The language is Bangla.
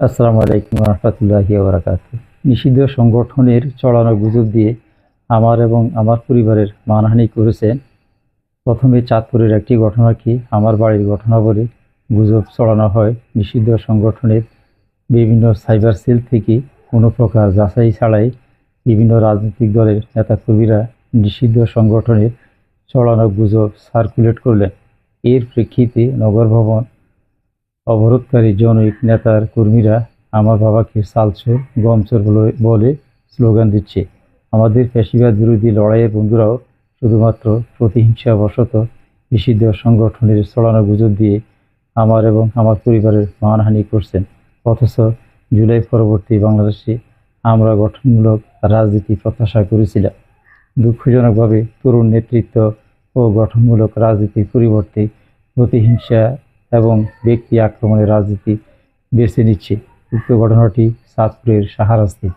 আসসালামু আলাইকুম রহমতুল্লাহি বারাকাত নিষিদ্ধ সংগঠনের চড়ানো গুজব দিয়ে আমার এবং আমার পরিবারের মানহানি করেছেন। প্রথমে চাঁদপুরের একটি ঘটনা কি আমার বাড়ির ঘটনা বলে গুজব চড়ানো হয়। নিষিদ্ধ সংগঠনের বিভিন্ন সাইবার সেল থেকে কোনো প্রকার যাচাই ছাড়াই বিভিন্ন রাজনৈতিক দলের নেতাকর্মীরা নিষিদ্ধ সংগঠনের চড়ানো গুজব সার্কুলেট করলেন। এর প্রেক্ষিতে নগর ভবন অবরোধকারী জনৈক নেতার কর্মীরা আমার বাবাকে সালচোর গমচোর বলে স্লোগান দিচ্ছে। আমাদের পেশিবাদ বিরোধী লড়াইয়ের বন্ধুরাও শুধুমাত্র প্রতিহিংসাবশত নিষিদ্ধ সংগঠনের ছড়ানো গুজব দিয়ে আমার এবং আমার পরিবারের মানহানি করছেন। অথচ জুলাই পরবর্তী বাংলাদেশে আমরা গঠনমূলক রাজনীতি প্রত্যাশা করেছিলাম। দুঃখজনকভাবে তরুণ নেতৃত্ব ও গঠনমূলক রাজনীতির পরিবর্তে প্রতিহিংসা এবং ব্যক্তি আক্রমণের রাজনীতি বেছে নিচ্ছে। উক্ত ঘটনাটি চাঁদপুরের সাহারাস্তি